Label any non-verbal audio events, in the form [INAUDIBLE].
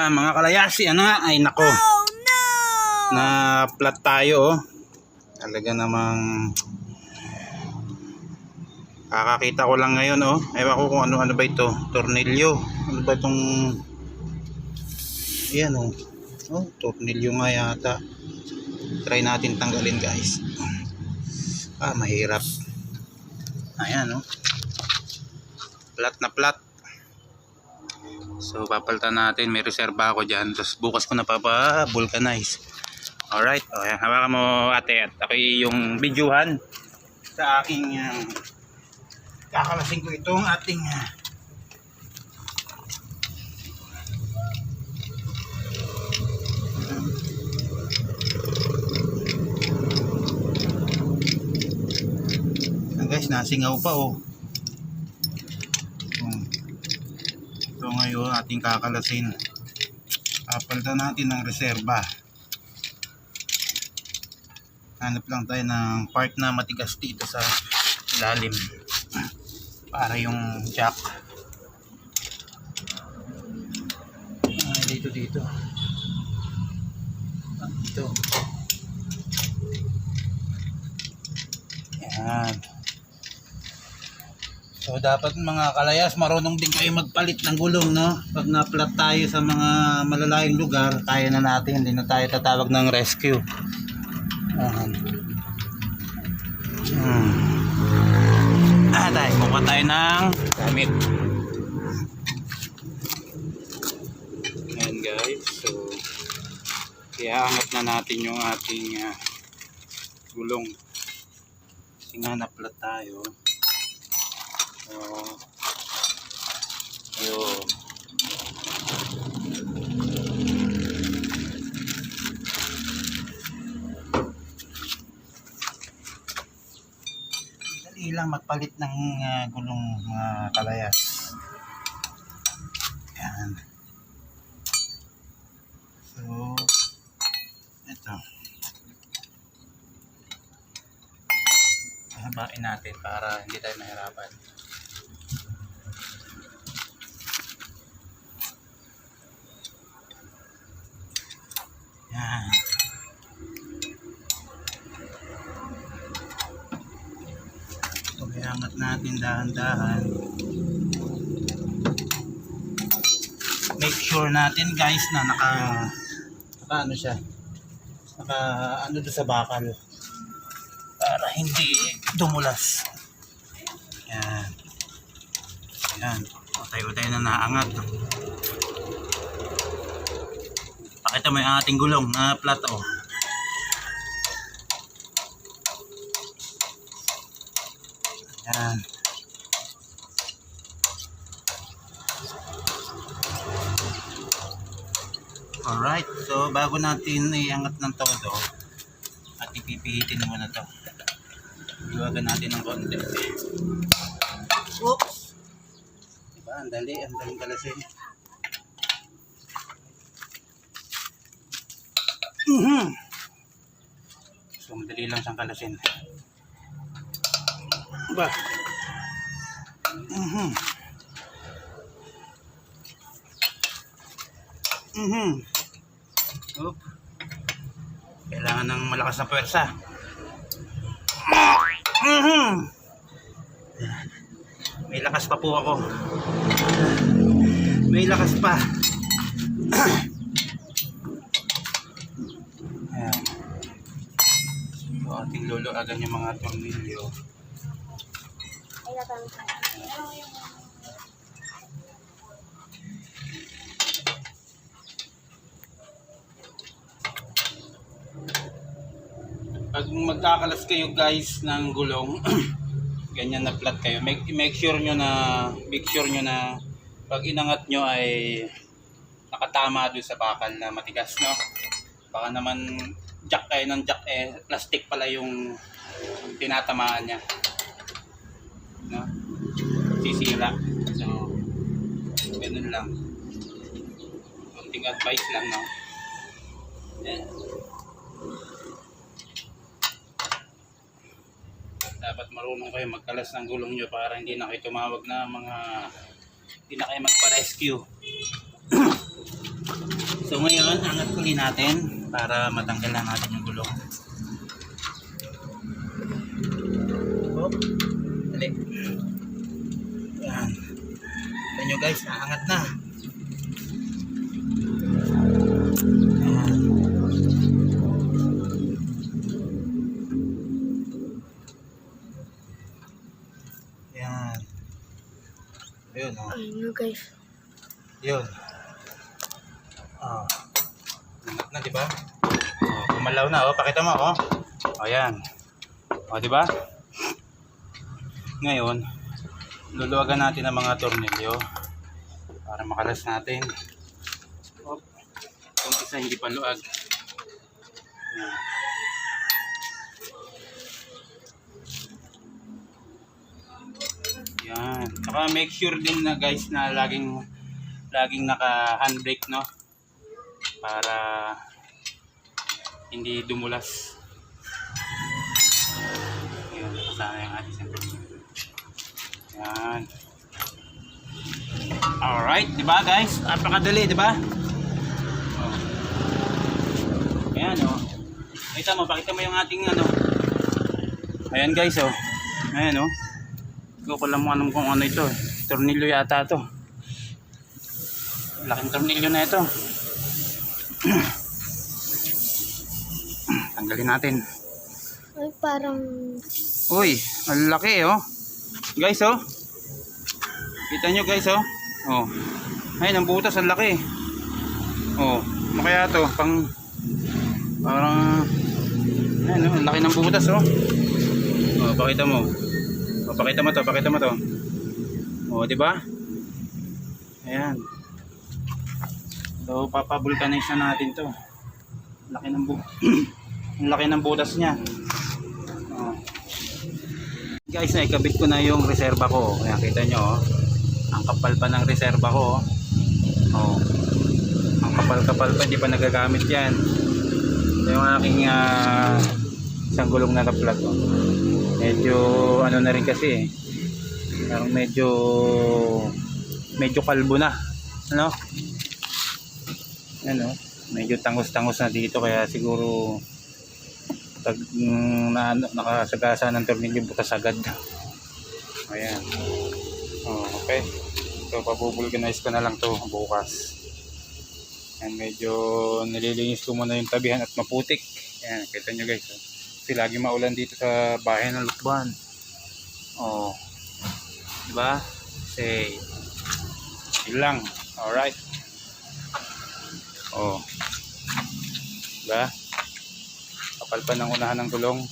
Ala, mga kalayasi, ano nga? Ay, nako. Oh no! Na flat tayo, oh. Talaga namang... Kakakita ko lang ngayon, oh. Ewan ko kung ano-ano ba ito. Tornilyo. Ano ba itong... Ayan, oh. Oh, tornilyo nga yata. Try natin tanggalin, guys. Ah, mahirap. Ayan, oh. Flat na flat. So, papalitan natin. May reserva ako dyan. Tapos, bukas ko na papa-vulcanize. Alright. O, yan. Hawakan mo, ate. At ako yung videohan sa aking uh, kakalasing ko itong ating uh, guys, nasingaw pa oh. Hmm. Ngayon ating kakalasin. Papalitan natin ng reserba. Hanap lang tayo ng part na matigas dito sa ilalim. Para yung jack. Ah, dito dito. Ah, Dito. Yan. So dapat mga kalayas, marunong din kayo magpalit ng gulong, no? Pag na-flat tayo sa mga malalayong lugar, kaya na natin, hindi na tayo tatawag ng rescue. Ayan. Hmm. Ah, tayo, kukuha tayo ng gamit. Ayan guys, so iaangat na natin yung ating ah, gulong. Kasi nga na-flat tayo. Oh. Ayun. Dali magpalit ng ah, gulong mga kalayas. Yan. So, ito. Habain natin para hindi tayo mahirapan. Yan. So, iangat natin dahan-dahan. Make sure natin guys na naka naka ano siya naka ano doon sa bakal para hindi dumulas. Yan. Yan. Utay-utay na naangat. Pakita mo yung ating gulong na flat oh. Yan. Alright, so bago natin iangat ng todo at ipipihitin muna to. Iwagan natin ng konti. Oops! Diba, ang dali, ang daling kalasin. Mhm. So, madali lang siyang kalasin. Ba? Mhm. Mhm. Oop. Kailangan ng malakas na puwersa. Mhm. May lakas pa po ako. May lakas pa. Ayan. So, luluagan yung mga tornilyo. Pag magkakalas kayo guys ng gulong, [CLEARS THROAT] ganyan na flat kayo, make, make sure nyo na, make sure nyo na pag inangat nyo ay nakatama doon sa bakal na matigas, no? Baka naman jack kayo ng jack eh, plastic pala yung tinatamaan niya. No? Sisira. So, ganun lang. Kunting advice lang, no? Eh, dapat marunong kayo magkalas ng gulong nyo para hindi na kayo tumawag na mga hindi na kayo magpa-rescue [CLEARS THROAT] So ngayon, angat uli natin para matanggal na natin yung gulong. Hop. Dali. Yan. Tignan nyo guys, naangat na. Yan. Yan. Ayun, oh. Ano guys? Yun. Ah. Angat na, di ba? Oh, kumalaw na, oh. Pakita mo, oh. Oh, yan. Oh, di ba? Ngayon, luluwagan natin ang mga tornilyo para makalas natin. Oh. Kung isa hindi pa luag. Yan. Yan. Saka make sure din na guys na laging laging naka handbrake no para hindi dumulas. Yan, kasama yung ating sensor. Yan. Alright, di ba guys? Napakadali, di ba? Oh. Ayan oh. Pakita mo, pakita mo yung ating ano. Ayan guys oh. Ayan oh. Hindi ko lang alam kung ano ito. eh. Tornilyo yata to. Laking tornilyo na ito. [CLEARS THROAT] Tanggalin natin. Ay, parang... Uy, ang laki oh. Guys oh. Kita nyo guys oh. Oh. Ayun, ang butas ang laki. Oh, ano kaya to? Pang parang ayun oh, ang laki ng butas oh. Oh, pakita mo. Oh, pakita mo to, pakita mo to. Oh, di ba? Ayan. So, papabulkanize na natin to. Laki ng bu [CLEARS THROAT] ang laki ng butas niya. Oh. Guys, naikabit ko na yung reserva ko. Ayan, kita nyo, oh. Ang kapal pa ng reserva ko, oh. Oh. Ang kapal-kapal pa, hindi pa nagagamit yan. Ito yung aking ah, isang gulong na kaplat, oh. Medyo, ano na rin kasi, eh. Parang medyo, medyo kalbo na. Ano? Ano? Medyo tangos-tangos na dito, kaya siguro, pag mm, na, nakasagasa ng tornilyo butas agad. [LAUGHS] Ayan. Oh, okay. So pabubulganize ko na lang to bukas. And medyo nililinis ko muna yung tabihan at maputik. Ayan kita nyo guys oh. kasi lagi maulan dito sa bahay ng lukban. Oh. Diba? Say yun lang. Alright oh diba kapal pa ng unahan ng gulong.